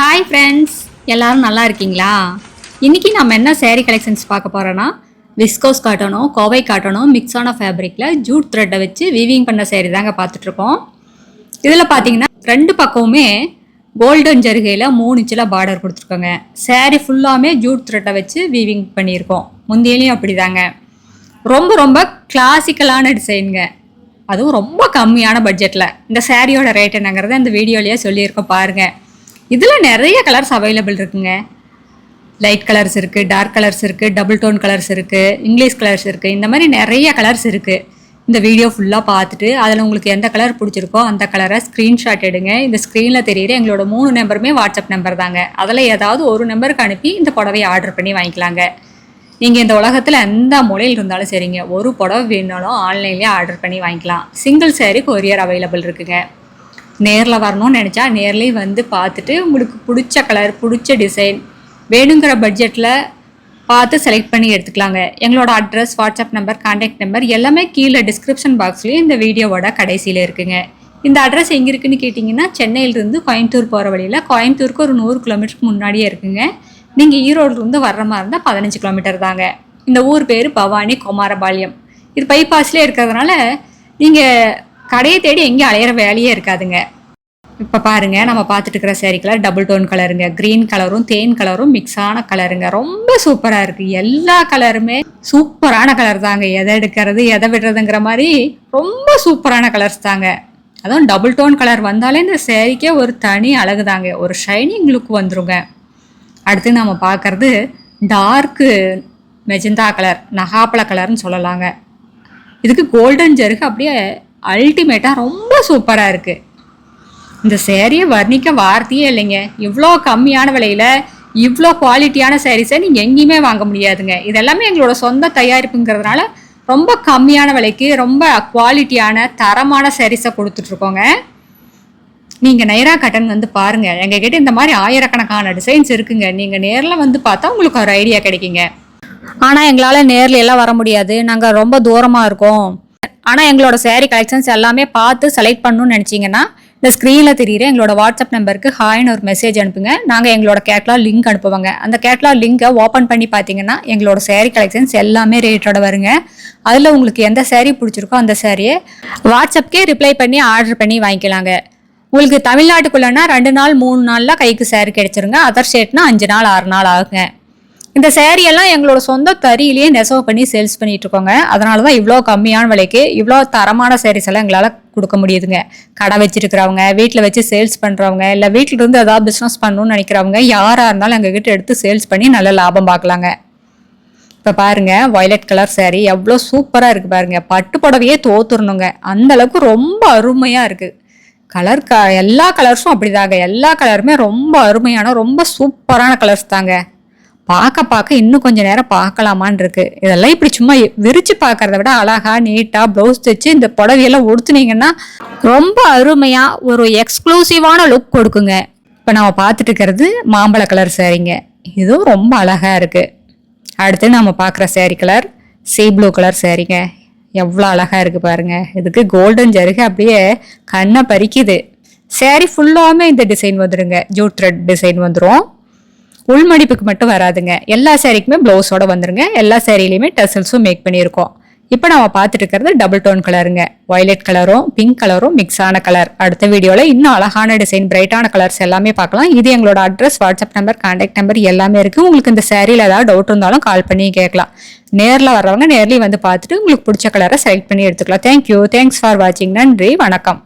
Hi friends எல்லாரும் நல்லா இருக்கீங்களா? இன்றைக்கி நம்ம என்ன சேரீ கலெக்ஷன்ஸ் பார்க்க போகிறோன்னா விஸ்கோஸ் காட்டனும் கோவை காட்டனும் மிக்ஸ் ஆன ஃபேப்ரிக்கில் ஜூட் த்ரெட்டை வச்சு வீவிங் பண்ண சேரீ தாங்க பார்த்துட்ருக்கோம் இதில் பார்த்தீங்கன்னா ரெண்டு பக்கமுமே கோல்டன் ஜருகையில் மூணு இன்ச்சில் பார்டர் கொடுத்துருக்கோங்க. சேரீ ஃபுல்லாமே ஜூட் த்ரெட்டை வச்சு வீவிங் பண்ணியிருக்கோம். முந்தியிலையும் அப்படிதாங்க. ரொம்ப ரொம்ப கிளாசிக்கலான டிசைனுங்க அதுவும் ரொம்ப கம்மியான பட்ஜெட்டில் இந்த சேரீயோட ரேட் என்னங்கிறத இந்த வீடியோலேயே சொல்லியிருக்கோம் பாருங்கள் இதில் நிறைய கலர்ஸ் அவைலபிள் இருக்குங்க. லைட் கலர்ஸ் இருக்குது டார்க் கலர்ஸ் இருக்குது டபுள் டோன் கலர்ஸ் இருக்குது இங்கிலீஷ் கலர்ஸ் இருக்குது இந்த மாதிரி நிறைய கலர்ஸ் இருக்குது இந்த வீடியோ ஃபுல்லாக பார்த்துட்டு அதில் உங்களுக்கு எந்த கலர் பிடிச்சிருக்கோ அந்த கலரை ஸ்க்ரீன்ஷாட் எடுங்க. இந்த ஸ்க்ரீனில் தெரியுற எங்களோட மூணு நம்பருமே வாட்ஸ்அப் நம்பர் தாங்க. அதில் ஏதாவது ஒரு நம்பருக்கு அனுப்பி இந்த புடவையை ஆர்டர் பண்ணி வாங்கிக்கலாங்க. நீங்கள் இந்த உலகத்தில் எந்த மூலையில் இருந்தாலும் சரிங்க. ஒரு புடவை வேணாலும் ஆன்லைன்லேயே ஆர்டர் பண்ணி வாங்கிக்கலாம். சிங்கிள் சேரீ கொரியர் அவைலபிள் இருக்குங்க. நேரில் வரணும்னு நினச்சா நேர்லேயும் வந்து பார்த்துட்டு உங்களுக்கு பிடிச்ச கலர் பிடிச்ச டிசைன் வேணுங்கிற பட்ஜெட்டில் பார்த்து செலக்ட் பண்ணி எடுத்துக்கலாங்க. எங்களோட address WhatsApp number contact number எல்லாமே கீழே டிஸ்கிரிப்ஷன் பாக்ஸ்லேயும் இந்த வீடியோவோட கடைசியில் இருக்குங்க. இந்த அட்ரஸ் எங்கே இருக்குன்னு கேட்டிங்கன்னா சென்னையிலிருந்து கோயம்புத்தூர் போகிற வழியில் கோயம்புத்தூருக்கு ஒரு நூறு கிலோமீட்டருக்கு முன்னாடியே இருக்குங்க. நீங்கள் ஈரோடுலேருந்து வர்ற மாதிரி இருந்தால் பதினஞ்சு கிலோமீட்டர் தாங்க. இந்த ஊர் பேர் பவானி குமாரபாளையம். இது பைபாஸ்லேயே இருக்கிறதுனால நீங்கள் கடையை தேடி எங்கேயும் அலையிற வேலையே இருக்காதுங்க. இப்போ பாருங்க நம்ம பார்த்துட்டு இருக்கிற சேரீ கலர் டபுள் டோன் கலருங்க க்ரீன் கலரும் தேன் கலரும் மிக்ஸ் ஆன கலருங்க ரொம்ப சூப்பராக இருக்குது எல்லா கலருமே சூப்பரான கலர் தாங்க. எதை எடுக்கிறது எதை விடுறதுங்கிற மாதிரி ரொம்ப சூப்பரான கலர்ஸ் தாங்க. அதுவும் டபுள் டோன் கலர் வந்தாலே இந்த சேரீக்கே ஒரு தனி அழகு தாங்க. ஒரு ஷைனிங் லுக் வந்துருங்க. அடுத்து நம்ம பார்க்குறது டார்க்கு மெஜந்தா கலர் நகாப்பழ கலர்னு சொல்லலாங்க. இதுக்கு கோல்டன் ஜருகு அப்படியே அல்டிமேட்டாக ரொம்ப சூப்பராக இருக்குது இந்த சேரீயை வர்ணிக்க வார்த்தையே இல்லைங்க. இவ்வளோ கம்மியான விலையில் இவ்வளோ குவாலிட்டியான சாரீஸை நீங்கள் எங்கேயுமே வாங்க முடியாதுங்க. இதெல்லாமே எங்களோட சொந்த தயாரிப்புங்கிறதுனால ரொம்ப கம்மியான விலைக்கு ரொம்ப குவாலிட்டியான தரமான சாரீஸை கொடுத்துட்ருக்கோங்க. நீங்கள் நைரா கட்டன் வந்து பாருங்கள் எங்ககிட்ட இந்த மாதிரி ஆயிரக்கணக்கான டிசைன்ஸ் இருக்குங்க. நீங்கள் நேரில் வந்து பார்த்தா உங்களுக்கு ஒரு ஐடியா கிடைக்குங்க. ஆனால் எங்களால் நேரில் எல்லாம் வர முடியாது. நாங்கள் ரொம்ப தூரமாக இருக்கோம். ஆனால் எங்களோட saree கலெக்ஷன்ஸ் எல்லாமே பார்த்து செலக்ட் பண்ணணும்னு நினச்சிங்கன்னா இந்த ஸ்க்ரீனில் தெரியுற எங்களோட வாட்ஸ்அப் நம்பருக்கு ஹாய்னு ஒரு மெசேஜ் அனுப்புங்க. நாங்கள் எங்களோட கேட்லாக் லிங்க் அனுப்புவாங்க. அந்த கேட்லாக் லிங்கை ஓப்பன் பண்ணி பார்த்தீங்கன்னா எங்களோட saree கலெக்ஷன்ஸ் எல்லாமே ரேட்டோட வருங்க. அதில் உங்களுக்கு எந்த சேரீ பிடிச்சிருக்கோ அந்த சேரீயை வாட்ஸ்அப்கே ரிப்ளை பண்ணி ஆர்டர் பண்ணி வாங்கிக்கலாங்க. உங்களுக்கு தமிழ்நாட்டுக்குள்ளனா ரெண்டு நாள் மூணு நாளில் கைக்கு சேரீ கிடைச்சிருங்க. அதர் ஸ்டேட்னா அஞ்சு நாள் ஆறு நாள் ஆகுங்க. இந்த சேரீயெல்லாம் எல்லாம் எங்களோட சொந்த தறியிலேயே நெசவு பண்ணி சேல்ஸ் பண்ணிட்டு இருக்கோங்க. அதனால தான் இவ்வளோ கம்மியான விலைக்கு இவ்வளோ தரமான சேரீஸ் எல்லாம் எங்களால் கொடுக்க முடியுதுங்க. கடை வச்சிருக்கிறவங்க வீட்டில் வச்சு சேல்ஸ் பண்ணுறவங்க இல்லை வீட்டில் இருந்து ஏதாவது பிஸ்னஸ் பண்ணணும்னு நினைக்கிறவங்க யாராக இருந்தாலும் எங்ககிட்ட எடுத்து சேல்ஸ் பண்ணி நல்ல லாபம் பார்க்கலாங்க. இப்போ பாருங்க வயலட் கலர் சேரீ எவ்வளோ சூப்பராக இருக்குது பாருங்க. பட்டு புடவையே தோத்துடணுங்க அந்த அளவுக்கு ரொம்ப அருமையாக இருக்குது கலர் க எல்லா கலர்ஸும் அப்படிதாங்க. எல்லா கலருமே ரொம்ப அருமையான ரொம்ப சூப்பரான கலர்ஸ் தாங்க. பார்க்க பார்க்க இன்னும் கொஞ்ச நேரம் பார்க்கலாமான் இருக்கு இதெல்லாம் இப்படி சும்மா விரிச்சு பார்க்கறத விட அழகா நீட்டா ப்ளவுஸ் தைச்சு இந்த புடவையெல்லாம் உடுத்துனீங்கன்னா ரொம்ப அருமையா ஒரு எக்ஸ்க்ளூசிவான லுக் கொடுக்குங்க. இப்போ நம்ம பார்த்துட்டு இருக்கிறது மாம்பழ கலர் சேரீங்க. இதுவும் ரொம்ப அழகா இருக்கு. அடுத்து நம்ம பார்க்குற saree colour sea blue colour சேரீங்க. எவ்வளோ அழகா இருக்கு பாருங்க. இதுக்கு கோல்டன் ஜருகு அப்படியே கண்ணை பறிக்குது. சேரீ ஃபுல்லாமே இந்த டிசைன் வந்துருங்க. ஜூட் த்ரெட் டிசைன் வந்துடும் உள்மடிப்புக்கு மட்டும் வராதுங்க. எல்லா சேரீக்குமே ப்ளவுஸோட வந்துருங்க. எல்லா சேரீலையுமே டசல்ஸும் மேக் பண்ணியிருக்கோம். இப்போ நம்ம பார்த்துட்டு இருக்கிறது டபுள் டோன் கலருங்க வயலட் கலரும் பிங்க் கலரும் மிக்ஸ் ஆன கலர் அடுத்த வீடியோவில் இன்னும் அழகான டிசைன் பிரைட்டான கலர்ஸ் எல்லாமே பார்க்கலாம். இது எங்களோட address WhatsApp number contact number எல்லாமே இருக்குது உங்களுக்கு இந்த சேரீல ஏதாவது டவுட் இருந்தாலும் கால் பண்ணி கேட்கலாம். நேரில் வர்றவங்க நேர்லேயும் வந்து பார்த்துட்டு உங்களுக்கு பிடிச்ச கலரை செலக்ட் பண்ணி எடுத்துக்கலாம். தேங்க்யூ தேங்க்ஸ் ஃபார் வாட்சிங் நன்றி. வணக்கம்.